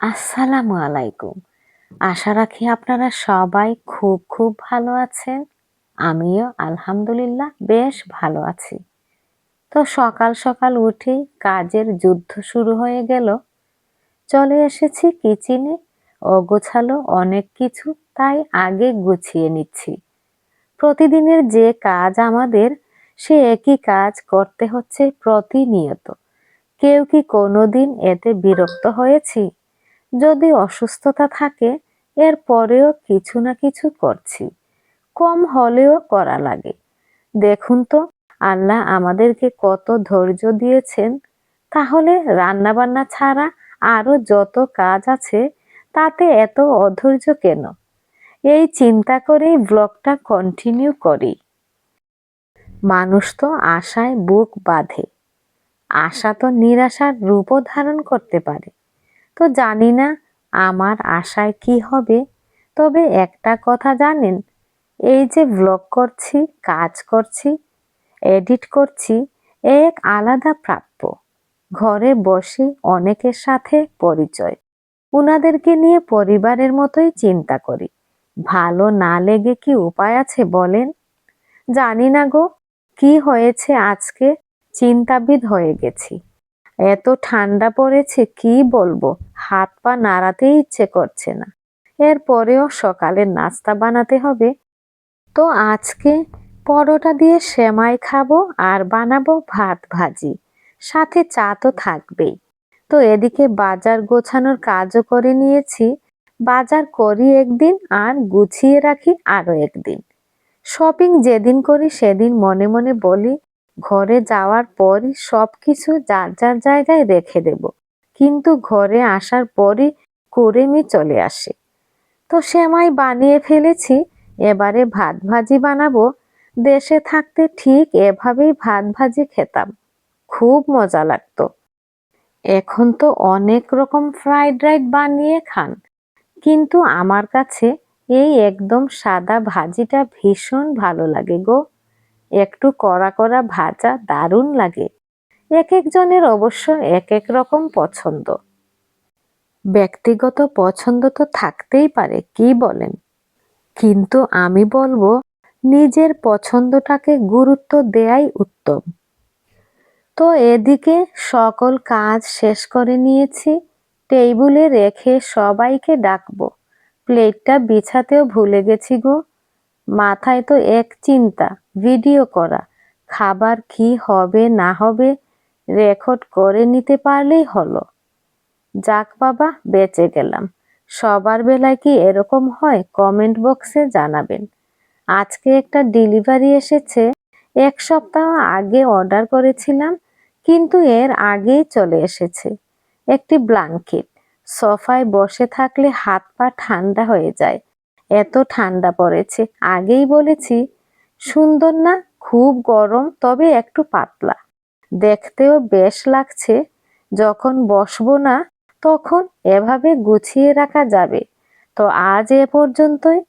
আসসালামু আলাইকুম। আশা রাখি আপনারা সবাই খুব খুব ভালো আছেন। আমিও আলহামদুলিল্লাহ বেশ ভালো আছি। তো সকাল সকাল উঠে কাজের যুদ্ধ শুরু হয়ে গেল। চলে এসেছি কিচেনে। অগোছালো অনেক কিছু তাই আগে গুছিয়ে নিচ্ছি। প্রতিদিনের যে কাজ আমাদের, সে একই কাজ করতে হচ্ছে প্রতিনিয়ত। কেউ কি কোনোদিন এতে বিরক্ত হয়েছি? যদি অসুস্থতা থাকে, এর পরেও কিছু না কিছু করছি। কম হলেও করা লাগে। দেখুন তো, আল্লাহ আমাদেরকে কত ধৈর্য দিয়েছেন। তাহলে রান্নাবান্না ছাড়া আরও যত কাজ আছে, তাতে এত অধৈর্য কেন? এই চিন্তা করেই ব্লগটা কন্টিনিউ করি। মানুষ তো আশায় বুক বাঁধে। আশা তো নিরাশার রূপও ধারণ করতে পারে। তো জানি না আমার আশায় কি হবে। তবে একটা কথা জানেন, এই যে ব্লগ করছি, কাজ করছি এডিট করছি এক আলাদা প্রাপ্য। ঘরে বসে অনেকের সাথে পরিচয়। উনাদেরকে নিয়ে পরিবারের মতোই চিন্তা করি। ভালো না লেগে কি উপায় আছে বলেন? জানি না গো, কি হয়েছে আজকে? চিন্তাবিদ হয়ে গেছি। এত ঠান্ডা পড়েছে, কি বলব? হাত পা নাড়াতেই ইচ্ছে করছে না। এরপরেও সকালের নাস্তা বানাতে হবে। তো আজকে পরোটা দিয়ে সেমাই খাব আর বানাবো ভাত ভাজি। সাথে চা তো থাকবেই। তো এদিকে বাজার গোছানোর কাজও করে নিয়েছি। বাজার করি একদিন আর গুছিয়ে রাখি আরও একদিন। শপিং যেদিন করি সেদিন মনে মনে বলি ঘরে যাওয়ার পরই সব কিছু যার যার জায়গায় রেখে দেব। কিন্তু ঘরে আসার পরই কুড়েমি চলে আসে। তো সেমাই বানিয়ে ফেলেছি, এবারে ভাত ভাজি বানাবো। দেশে থাকতে ঠিক এভাবেই ভাত ভাজি খেতাম। খুব মজা লাগতো। এখন তো অনেক রকম ফ্রাইড রাইস বানিয়ে খান। কিন্তু আমার কাছে এই একদম সাদা ভাজিটা ভীষণ ভালো লাগে গো। একটু কড়া কড়া ভাজা দারুণ লাগে। এক একজনের অবশ্য এক এক রকম পছন্দ। ব্যক্তিগত পছন্দ তো থাকতেই পারে, কি বলেন? কিন্তু আমি বলব, নিজের পছন্দটাকে গুরুত্ব দেয়াই উত্তম। তো এদিকে সকল কাজ শেষ করে নিয়েছি, টেবিলে রেখে সবাইকে ডাকবো। প্লেটটা বিছাতেও ভুলে গেছি গো। মাথায় তো এক চিন্তা, ভিডিও করা। খাবার কি হবে, না হবে, রেকর্ড করে নিতে পারলেই হলো। যাক বাবা, বেঁচে গেলাম। সবার বেলায় কি এরকম হয়? কমেন্ট বক্সে জানাবেন। আজকে একটা ডেলিভারি এসেছে। এক সপ্তাহ আগে অর্ডার করেছিলাম, কিন্তু এর আগেই চলে এসেছে। একটি ব্লাঙ্কেট। সোফায় বসে থাকলে হাত পা ঠান্ডা হয়ে যায়। এত ঠান্ডা পড়েছে। আগেই বলেছি, সুন্দর না, খুব গরম, তবে একটু পাতলা। দেখতেও বেশ লাগছে, যখন বসবো না, তখন এভাবে গুছিয়ে রাখা যাবে। তো আজ এ পর্যন্তই।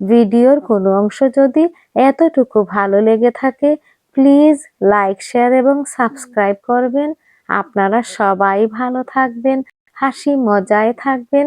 ভিডিওর কোনো অংশ যদি এতটুকু ভালো লেগে থাকে, প্লিজ লাইক, শেয়ার এবং সাবস্ক্রাইব করবেন। আপনারা সবাই ভালো থাকবেন, হাসি, মজায় থাকবেন।